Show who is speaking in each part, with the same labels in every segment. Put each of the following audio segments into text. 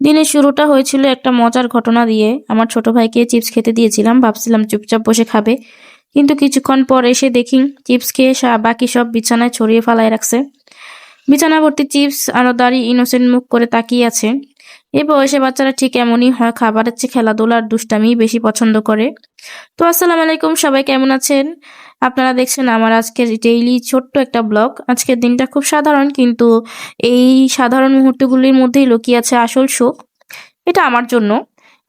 Speaker 1: দিনের শুরুটা হয়েছিল একটা মজার ঘটনা দিয়ে। আমার ছোট ভাইকে চিপস খেতে দিয়েছিলাম, ভাবছিলাম চুপচাপ বসে খাবে। কিন্তু কিছুক্ষণ পর এসে দেখি চিপস খেয়ে বাকি সব বিছানায় ছড়িয়ে ফেলায় রাখছে। বিছানা ভর্তি চিপস আরও দাঁড়িয়ে ইনোসেন্ট মুখ করে তাকিয়ে আছে। এই বয়সে বাচ্চারা ঠিক এমনই হয়, খাবারের চেয়ে খেলাধুলার দুষ্টামি বেশি পছন্দ করে। তো আসসালামু আলাইকুম, সবাই কেমন আছেন? আপনারা দেখছেন আমার আজকের ডেইলি ছোট্ট একটা ব্লগ আজকের দিনটা খুব সাধারণ, কিন্তু এই সাধারণ মুহূর্তগুলির মধ্যেই লুকিয়ে আছে আসল সুখ। এটা আমার জন্য।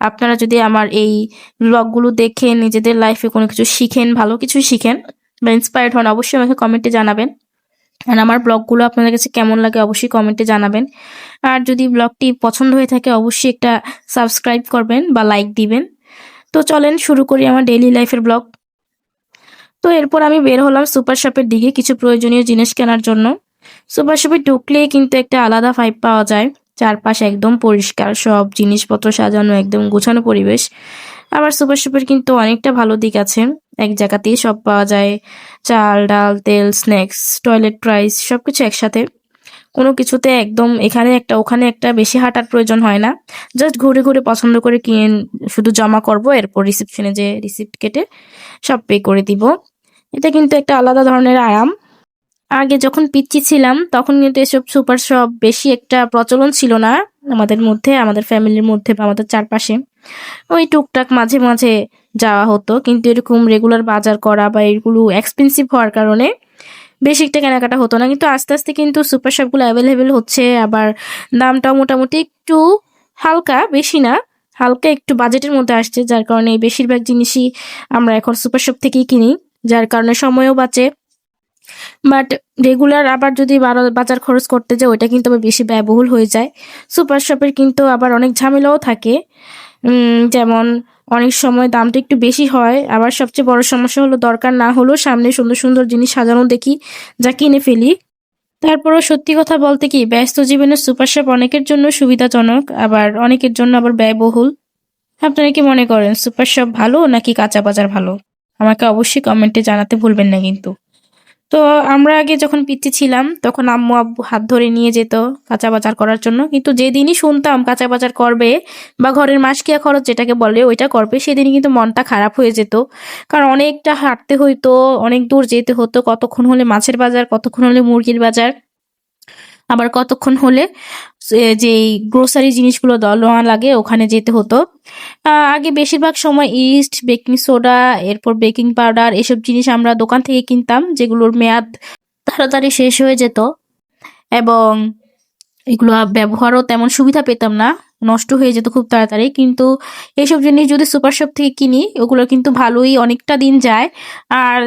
Speaker 1: আপনারা যদি আমার এই ব্লগগুলো দেখে নিজেদের লাইফে কোনো কিছু শিখেন, ভালো কিছু শিখেন বা ইন্সপায়ার্ড হন, অবশ্যই আমাকে কমেন্টে জানাবেন। আর আমার ব্লগগুলো আপনাদের কাছে কেমন লাগে অবশ্যই কমেন্টে জানাবেন। আর যদি ব্লগটি পছন্দ হয়ে থাকে, অবশ্যই একটা সাবস্ক্রাইব করবেন বা লাইক দিবেন। তো চলেন শুরু করি আমার ডেইলি লাইফের ব্লগ। তো এরপর আমি বের হলাম সুপার শপের দিকে কিছু প্রয়োজনীয় জিনিস কেনার জন্য। সুপার শপে ঢুকলেই কিন্তু একটা আলাদা ফাইভ পাওয়া যায়। চারপাশ একদম পরিষ্কার, সব জিনিসপত্র সাজানো, একদম গোছানো পরিবেশ। আবার সুপার শপের কিন্তু অনেকটা ভালো দিক আছে। এক জায়গাতেই সব পাওয়া যায়। চাল, ডাল, তেল, স্ন্যাক্স, টয়লেট প্রাইস সবকিছু একসাথে। কোনো কিছুতে একদম এখানে একটা, ওখানে একটা বেশি হাঁটার প্রয়োজন হয় না। জাস্ট ঘুরে ঘুরে পছন্দ করে কিনে শুধু জমা করব, এরপর রিসিপশনে যে রিসিপ্ট কেটে সব পে করে দিব। এটা কিন্তু একটা আলাদা ধরনের আরাম। আগে যখন পিচ্ছি ছিলাম, তখন কিন্তু এসব সুপার শপ বেশি একটা প্রচলন ছিল না আমাদের মধ্যে, আমাদের ফ্যামিলির মধ্যে বা আমাদের চারপাশে। ওই টুকটাক মাঝে মাঝে যাওয়া হতো। কিন্তু এরকম রেগুলার বাজার করা বা এগুলো এক্সপেন্সিভ হওয়ার কারণে বেশি একটা কেনাকাটা হতো না। কিন্তু আস্তে আস্তে কিন্তু সুপার শপগুলো অ্যাভেলেবেল হচ্ছে। আবার দামটাও মোটামুটি একটু হালকা, বেশি না, হালকা একটু বাজেটের মধ্যে আসছে। যার কারণে বেশিরভাগ জিনিসই আমরা এখন সুপার শপ থেকেই কিনি, যার কারণে সময়ও বাঁচে। বাট রেগুলার আবার যদি বাজার খরচ করতে যাই ওইটা কিন্তু আবার বেশি ব্যয়বহুল হয়ে যায়। সুপার শপের কিন্তু আবার অনেক ঝামেলাও থাকে। যেমন অনেক সময় দামটা একটু বেশি হয়, আবার সবচেয়ে বড় সমস্যা হলো দরকার না হলেও সামনে সুন্দর সুন্দর জিনিস সাজানো দেখি, যা কিনে ফেলি। তারপরও সত্যি কথা বলতে কি, ব্যস্ত জীবনে সুপার শপ অনেকের জন্য সুবিধাজনক, আবার অনেকের জন্য আবার ব্যয়বহুল। আপনারা কি মনে করেন, সুপার শপ ভালো নাকি কাঁচা বাজার ভালো? আমাকে অবশ্যই কমেন্টে জানাতে ভুলবেন না কিন্তু। তো আমরা আগে যখন পিচ্ছি ছিলাম, তখন আম্মু আব্বু হাত ধরে নিয়ে যেত কাঁচা বাজার করার জন্য। কিন্তু যেদিনই শুনতাম কাঁচা বাজার করবে বা ঘরের মাসকিয়া খরচ যেটাকে বলে ওইটা করবে, সেদিনই কিন্তু মনটা খারাপ হয়ে যেত। কারণ অনেকটা হাঁটতে হইতো, অনেক দূর যেতে হতো, কতক্ষণ হলে মাছের বাজার, কতক্ষণ হলে মুরগির বাজার। আবার কতক্ষণ হলে যেই গ্রোসারি জিনিসগুলো দলওয়া লাগে, ওখানে যেতে হতো। আগে বেশিরভাগ সময় ইস্ট বেকিং সোডা এরপর বেকিং পাউডার এসব জিনিস আমরা দোকান থেকে কিনতাম, যেগুলোর মেয়াদ তাড়াতাড়ি শেষ হয়ে যেত। এবং এগুলো ব্যবহারও তেমন সুবিধা পেতাম না, নষ্ট হয়ে যেত খুব তাড়াতাড়ি। কিন্তু এইসব জিনিস যদি সুপার শপ থেকে কিনি, ওগুলো কিন্তু ভালোই অনেকটা দিন যায়। আর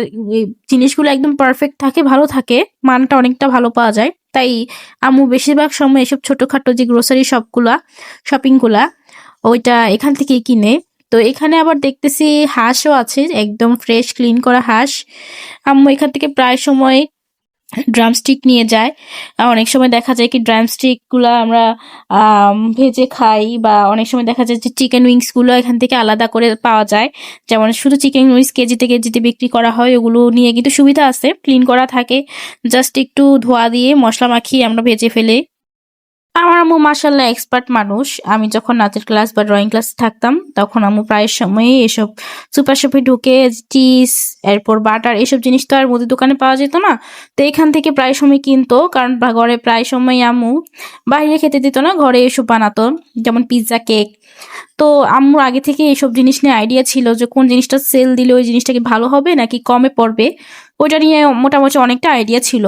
Speaker 1: জিনিসগুলো একদম পারফেক্ট থাকে, ভালো থাকে, মানটা অনেকটা ভালো পাওয়া যায়। তাই আম্মু বেশিরভাগ সময় এসব ছোটোখাটো যে গ্রোসারি শপগুলা শপিংগুলা ওইটা এখান থেকেই কিনে। তো এখানে আবার দেখতেছি হাঁসও আছে, একদম ফ্রেশ ক্লিন করা হাঁস। আম্মু এখান থেকে প্রায় সময় ড্রামস্টিক নিয়ে যায়। অনেক সময় দেখা যায় কি ড্রামস্টিকগুলো আমরা ভেজে খাই বা অনেক সময় দেখা যায় যে চিকেন উইংসগুলো এখান থেকে আলাদা করে পাওয়া যায়। যেমন শুধু চিকেন উইংস কেজিতে কেজিতে বিক্রি করা হয়, ওগুলো নিয়ে কিন্তু সুবিধা আছে ক্লিন করা থাকে। জাস্ট একটু ধোয়া দিয়ে মশলা মাখিয়ে আমরা ভেজে ফেলে। আমার আম্মু মাসাল্লাহ এক্সপার্ট মানুষ। আমি যখন নাচের ক্লাস বা ড্রয়িং ক্লাস থাকতাম, তখন আম্মু প্রায় সময় এসব সুপার শপে ঢুকে চিজ এরপর বাটার এসব জিনিস তো আর মুদির দোকানে পাওয়া যেত না। তো এখান থেকে প্রায় সময় কিনতো, কারণ ঘরে প্রায় সময় আম্মু বাইরে খেতে দিত না, ঘরে এসব বানাতো, যেমন পিৎজা কেক তো আম্মুর আগে থেকে এইসব জিনিস নিয়ে আইডিয়া ছিল যে কোন জিনিসটা সেল দিলে ওই জিনিসটা কি ভালো হবে নাকি কমে পড়বে। ওইটা নিয়ে মোটামুটি অনেকটা আইডিয়া ছিল।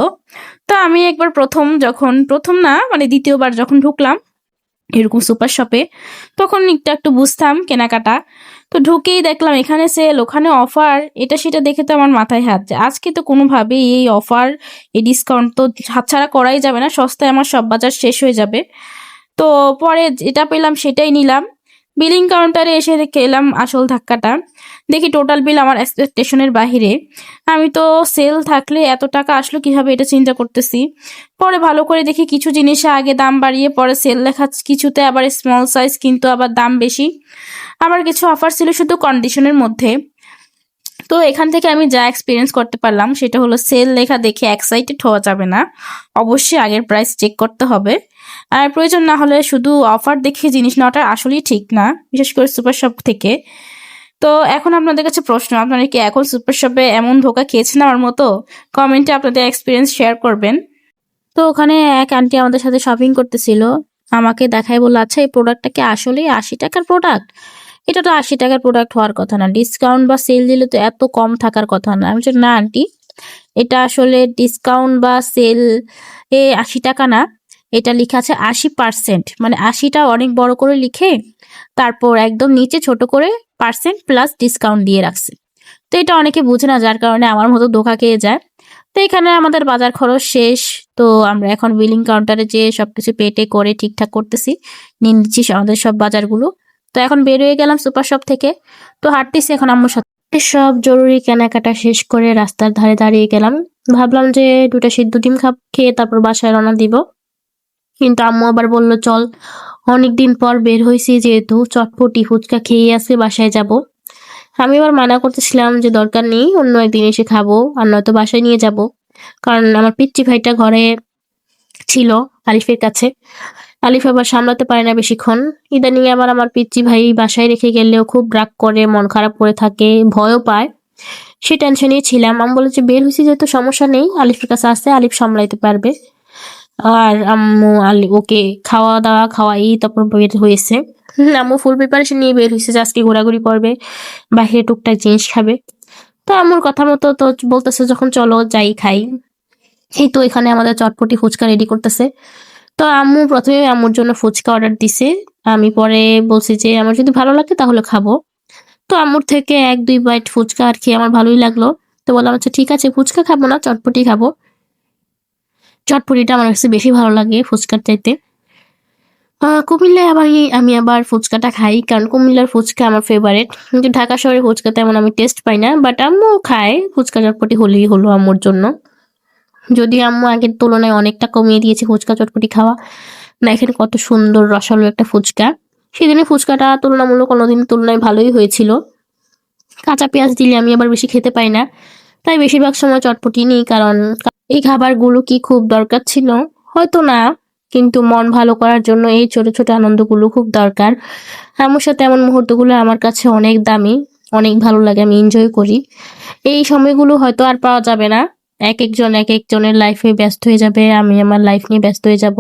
Speaker 1: তো আমি একবার প্রথম যখন, প্রথম না মানে দ্বিতীয়বার যখন ঢুকলাম এরকম সুপার শপে তখন একটু একটু বুঝতাম কেনাকাটা। তো ঢুকেই দেখলাম এখানে সেল ওখানে অফার এটা সেটা দেখে তো আমার মাথায় হাত যায়। আজকে তো কোনোভাবেই এই অফার এই ডিসকাউন্ট তো হাতছাড়া করাই যাবে না, সস্তায় আমার সব বাজার শেষ হয়ে যাবে। তো পরে যেটা পেলাম সেটাই নিলাম। বিলিং কাউন্টারে এসে দেখে এলাম আসল ধাক্কাটা। দেখি টোটাল বিল আমার এক্সপেকটেশনের বাহিরে। আমি তো সেল থাকলে এত টাকা আসলো কীভাবে এটা চিন্তা করতেছি। পরে ভালো করে দেখি কিছু জিনিসে আগে দাম বাড়িয়ে পরে সেল লেখা কিছুতে আবার স্মল সাইজ কিন্তু আবার দাম বেশি। আবার কিছু অফার ছিল শুধু কন্ডিশনের মধ্যে। তো এখান থেকে আমি যা এক্সপিরিয়েন্স করতে পারলাম, সেটা হলো সেল লেখা দেখে এক্সাইটেড হওয়া যাবে না। অবশ্যই আগের প্রাইস চেক করতে হবে। আর প্রয়োজন না হলে শুধু অফার দেখে জিনিস নেওয়াটা আসলেই ঠিক না, বিশেষ করে সুপার শপ থেকে। তো এখন আপনাদের কাছে প্রশ্ন, আপনারা কি এখন সুপার শপে এমন ধোকা খেয়েছেন আমার মতো? কমেন্টে আপনাদের এক্সপিরিয়েন্স শেয়ার করবেন। তো ওখানে এক আন্টি আমাদের সাথে শপিং করতেছিল। আমাকে দেখায় বলল আচ্ছা এই প্রোডাক্টটা কি আসলেই আশি টাকার প্রোডাক্ট এটা তো আশি টাকার প্রোডাক্ট হওয়ার কথা না। ডিসকাউন্ট বা সেল দিলে তো এত কম থাকার কথা না। আমি না আন্টি এটা আসলে ডিসকাউন্ট বা সেল এ আশি টাকা না। এটা লেখা আছে আশি পার্সেন্ট মানে আশিটা অনেক বড় করে লিখে তারপর একদম নিচে ছোট করে পার্সেন্ট প্লাস ডিসকাউন্ট দিয়ে রাখছে। তো এটা অনেকে বুঝে না, যার কারণে আমার মতো ধোকা খেয়ে যায়। তো এখানে আমাদের বাজার খরচ শেষ। তো আমরা এখন বিলিং কাউন্টারে যে সবকিছু পেটে করে ঠিকঠাক করতেছি। নিয়ে নিচ্ছি আমাদের সব বাজারগুলো। তো এখন বের হয়ে গেলাম সুপার শপ থেকে। তো হাঁটতেছি এখন আম্মুর সাথে। সব জরুরি কেনাকাটা শেষ করে রাস্তার ধারে দাঁড়িয়ে গেলাম। ভাবলাম যে দুটা সিদ্ধ ডিম খাব, খেয়ে তারপর বাসায় রওনা দিব। কিন্তু আম্মু আবার বলল, চল অনেকদিন পর বের হয়েছি যেহেতু চটপটি ফুচকা খেয়ে আসে বাসায় যাব। আমি আবার মানা করতেছিলাম যে দরকার নেই, অন্য একদিন এসে খাব আর নয়তো বাসায় নিয়ে যাব। কারণ আমার পিচ্চি ভাইটা ঘরে ছিল আলিফের কাছে। আলিফ আবার সামলাতে পারে না বেশিক্ষণ। ইদানিং আবার আমার পিচ্চি ভাই বাসায় রেখে গেলেও খুব রাগ করে, মন খারাপ করে থাকে, ভয়ও পায়। সে টেনশনেই ছিলাম। আমি বলেছি, বের হয়েছি যেহেতু সমস্যা নেই আলিফের কাছে আসতে আলিফ সামলাইতে পারবে। আর আম্মু, আলি, ওকে খাওয়া দাওয়া খাওয়াই তারপর বের হয়েছে। আম্মু ফুল প্রিপারেশন নিয়ে বের হয়েছে যে আজকে ঘোরাঘুরি করবে, বাইরে টুকটাক জিনিস খাবে। তো আম্মুর কথা মতো তো বলতেছে যখন চলো যাই খাই। এই তো এখানে আমাদের চটপটি ফুচকা রেডি করতেছে। তো আম্মু প্রথমে আম্মুর জন্য ফুচকা অর্ডার দিছে। আমি পরে বলছি যে, আমার যদি ভালো লাগে তাহলে খাব। তো আম্মুর থেকে এক দুই বাইট ফুচকা আর খেয়ে আমার ভালোই লাগল। তো বললাম আচ্ছা ঠিক আছে, ফুচকা খাব না, চটপটি খাব। চটপটিটা আমার কাছে বেশি ভালো লাগে ফুচকার চাইতে। কুমিল্লায় আবার আমি আবার ফুচকাটা খাই, কারণ কুমিল্লার ফুচকা আমার ফেভারিট কিন্তু ঢাকা শহরে ফুচকা তেমন আমি টেস্ট পাই না বাট আম্মু খায় ফুচকা চটপটি হলেই হলো আম্মুর জন্য। যদি আম্মু আগের তুলনায় অনেকটা কমিয়ে দিয়েছে ফুচকা চটপটি খাওয়া না এখানে কত সুন্দর রসালো একটা ফুচকা। সেদিনে ফুচকাটা তুলনামূলক অন্যদিন তুলনায় ভালোই হয়েছিল। কাঁচা পেঁয়াজ দিলে আমি আবার বেশি খেতে পাই না। তাই বেশিরভাগ সময় চটপটি নিই, কারণ এই খাবারগুলো কি খুব দরকার ছিল? হয়তো না, কিন্তু মন ভালো করার জন্য এই ছোট ছোট আনন্দগুলো খুব দরকার। আমার সাথে এমন মুহূর্তগুলো আমার কাছে অনেক দামি, অনেক ভালো লাগে, আমি এনজয় করি। এই সময়গুলো হয়তো আর পাওয়া যাবে না। এক একজন, এক একজনের লাইফে ব্যস্ত হয়ে যাবে, আমি আমার লাইফ নিয়ে ব্যস্ত হয়ে যাব।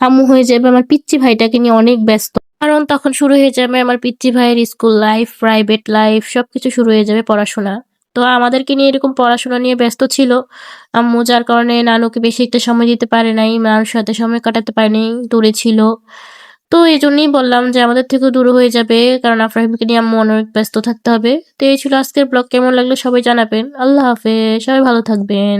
Speaker 1: আম্মু হয়ে যাবে আমার পিচ্চি ভাইটাকে নিয়ে অনেক ব্যস্ত। কারণ তখন শুরু হয়ে যাবে আমার পিচ্চি ভাইয়ের স্কুল লাইফ প্রাইভেট লাইফ সবকিছু শুরু হয়ে যাবে পড়াশোনা। তো আমাদেরকে নিয়ে এরকম পড়াশোনা নিয়ে ব্যস্ত ছিল। আম্মু, যার কারণে নানুকে বেশি একটা সময় দিতে পারে নাই নানুর সাথে সময় কাটাতে পারেনি দূরে ছিল। তো এই জন্যই বললাম যে আমাদের থেকে দূর হয়ে যাবে, কারণ আফ্রাহিমকে নিয়ে আম্মু অনেক ব্যস্ত থাকতে হবে। তো এই ছিল আজকের ব্লগ, কেমন লাগল সবাই জানাবেন। আল্লাহ হাফেজ, সবাই ভালো থাকবেন।